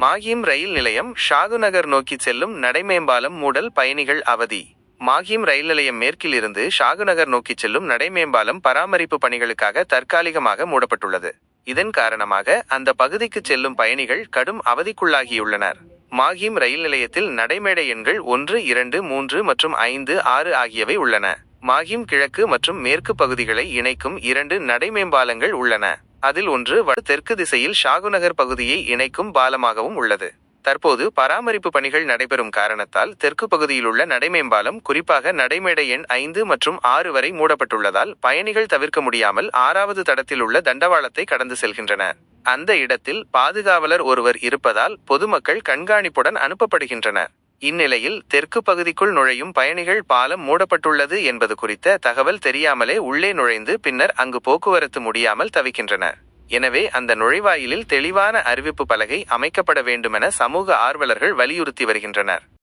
மாஹிம் ரயில் நிலையம் ஷாகுநகர் நோக்கி செல்லும் நடைமேம்பாலம் மூடல் பயணிகள் அவதி. மாஹிம் ரயில் நிலையம் மேற்கில் இருந்து ஷாகுநகர் நோக்கி செல்லும் நடைமேம்பாலம் பராமரிப்பு பணிகளுக்காக தற்காலிகமாக மூடப்பட்டுள்ளது. இதன் காரணமாக அந்த பகுதிக்கு செல்லும் பயணிகள் கடும் அவதிக்குள்ளாகியுள்ளனர். மாஹிம் ரயில் நிலையத்தில் நடைமேடை எண்கள் ஒன்று இரண்டு மூன்று மற்றும் ஐந்து ஆறு ஆகியவை உள்ளன. மாஹிம் கிழக்கு மற்றும் மேற்கு பகுதிகளை இணைக்கும் இரண்டு நடைமேம்பாலங்கள் உள்ளன. அதில் ஒன்று வட தெற்கு திசையில் ஷாகுநகர் பகுதியை இணைக்கும் பாலமாகவும் உள்ளது. தற்போது பராமரிப்பு பணிகள் நடைபெறும் காரணத்தால் தெற்கு பகுதியிலுள்ள நடைமேம்பாலம் குறிப்பாக நடைமேடை எண் ஐந்து மற்றும் ஆறு வரை மூடப்பட்டுள்ளதால் பயணிகள் தவிர்க்க முடியாமல் ஆறாவது தடத்தில் உள்ள தண்டவாளத்தை கடந்து செல்கின்றனர் அந்த இடத்தில் பாதுகாவலர் ஒருவர் இருப்பதால் பொதுமக்கள் கண்காணிப்புடன் அனுப்பப்படுகின்றனர். இந்நிலையில் தெற்கு பகுதிக்குள் நுழையும் பயணிகள் பாலம் மூடப்பட்டுள்ளது என்பது குறித்த தகவல் தெரியாமலே உள்ளே நுழைந்து பின்னர் அங்கு போக்குவரத்து முடியாமல் தவிக்கின்றனர் எனவே அந்த நுழைவாயிலில் தெளிவான அறிவிப்பு பலகை அமைக்கப்பட வேண்டுமென சமூக ஆர்வலர்கள் வலியுறுத்தி வருகின்றனர்.